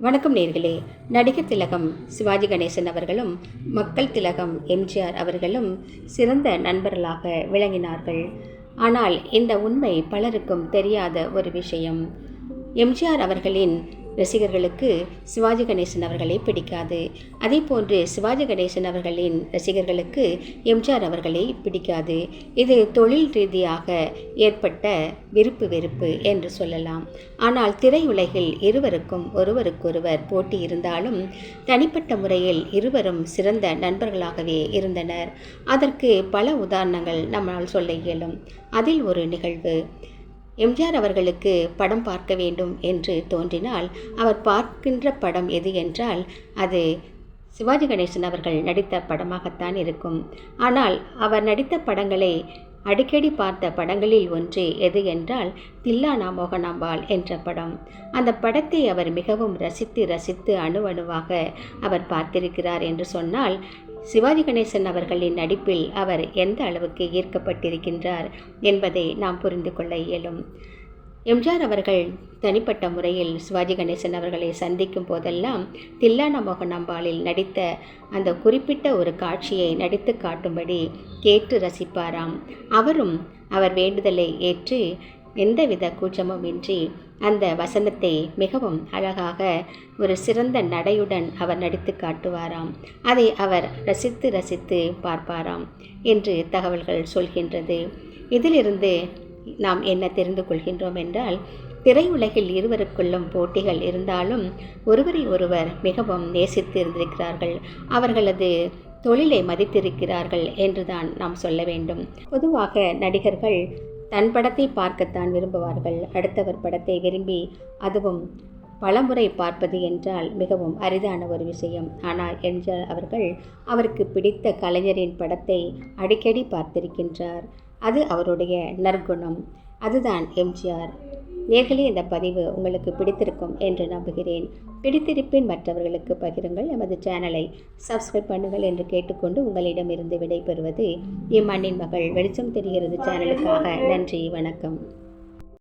வணக்கம் நேர்களே. நடிகர் திலகம் சிவாஜி கணேசன் அவர்களும் மக்கள் திலகம் எம்ஜிஆர் அவர்களும் சிறந்த நண்பர்களாக விளங்கினார்கள். ஆனால் இந்த உண்மை பலருக்கும் தெரியாத ஒரு விஷயம். எம்ஜிஆர் அவர்களின் ரசிகர்களுக்கு சிவாஜி கணேசன் அவர்களை பிடிக்காது. அதே போன்று சிவாஜி கணேசன் அவர்களின் ரசிகர்களுக்கு எம்ஜிஆர் அவர்களை பிடிக்காது. இது தொழில் ரீதியாக ஏற்பட்ட விருப்பு வெறுப்பு என்று சொல்லலாம். ஆனால் திரையுலகில் இருவருக்கும் ஒருவருக்கொருவர் போட்டி இருந்தாலும் தனிப்பட்ட முறையில் இருவரும் சிறந்த நண்பர்களாகவே இருந்தனர். அதற்கு பல உதாரணங்கள் நம்மால் சொல்ல இயலும். அதில் ஒரு நிகழ்வு எம்ஜிஆர் அவர்களுக்கு படம் பார்க்க வேண்டும் என்று தோன்றினால் அவர் பார்க்கின்ற படம் எது என்றால் அது சிவாஜி கணேசன் அவர்கள் நடித்த படமாகத்தான் இருக்கும். ஆனால் அவர் நடித்த படங்களை அடிக்கடி பார்த்த படங்களில் ஒன்று எது என்றால் தில்லானா மோகனாம்பாள் என்ற படம். அந்த படத்தை அவர் மிகவும் ரசித்து ரசித்து அணு அணுவாக அவர் பார்த்திருக்கிறார் என்று சொன்னால் சிவாஜி கணேசன் அவர்களின் நடிப்பில் அவர் எந்த அளவுக்கு ஈர்க்கப்பட்டிருக்கின்றார் என்பதை நாம் புரிந்து கொள்ள இயலும். எம்ஜிஆர் அவர்கள் தனிப்பட்ட முறையில் சிவாஜி கணேசன் அவர்களை சந்திக்கும் போதெல்லாம் தில்லானா மோகன் அம்பாளில் நடித்த அந்த குறிப்பிட்ட ஒரு காட்சியை நடித்து காட்டும்படி கேட்டு ரசிப்பாராம். அவரும் அவர் வேண்டுதலை ஏற்று எந்தவித கூச்சமும் இன்றி அந்த வசனத்தை மிகவும் அழகாக ஒரு சிறந்த நடையுடன் அவர் நடித்து காட்டுவாராம். அதை அவர் ரசித்து ரசித்து பார்ப்பாராம் என்று தகவல்கள் சொல்கின்றது. இதிலிருந்து நாம் என்ன தெரிந்து கொள்கின்றோம் என்றால் திரையுலகில் இருவருக்குள்ளும் போட்டிகள் இருந்தாலும் ஒருவரை ஒருவர் மிகவும் நேசித்து இருந்திருக்கிறார்கள். அவர்களது தொழிலை மதித்திருக்கிறார்கள் என்றுதான் நாம் சொல்ல வேண்டும். பொதுவாக நடிகர்கள் தன் படத்தை பார்க்கத்தான் விரும்புவார்கள். அடுத்தவர் படத்தை விரும்பி அதுவும் பலமுறை பார்ப்பது என்றால் மிகவும் அரிதான ஒரு விஷயம். ஆனால் எம்ஜிஆர் அவர்கள் அவருக்கு பிடித்த கலைஞரின் படத்தை அடிக்கடி பார்த்திருக்கின்றார். அது அவருடைய நற்குணம். அதுதான் எம்ஜிஆர். நேர்களே இந்த பதிவு உங்களுக்கு பிடித்திருக்கும் என்று நம்புகிறேன். பிடித்திருப்பின் மற்றவர்களுக்கு பகிருங்கள். எமது சேனலை சப்ஸ்கிரைப் பண்ணுங்கள் என்று கேட்டுக்கொண்டு உங்களிடமிருந்து விடைபெறுவது இம்மண்ணின் மகள் வெளிச்சம் தெரிகிறது சேனலுக்காக. நன்றி வணக்கம்.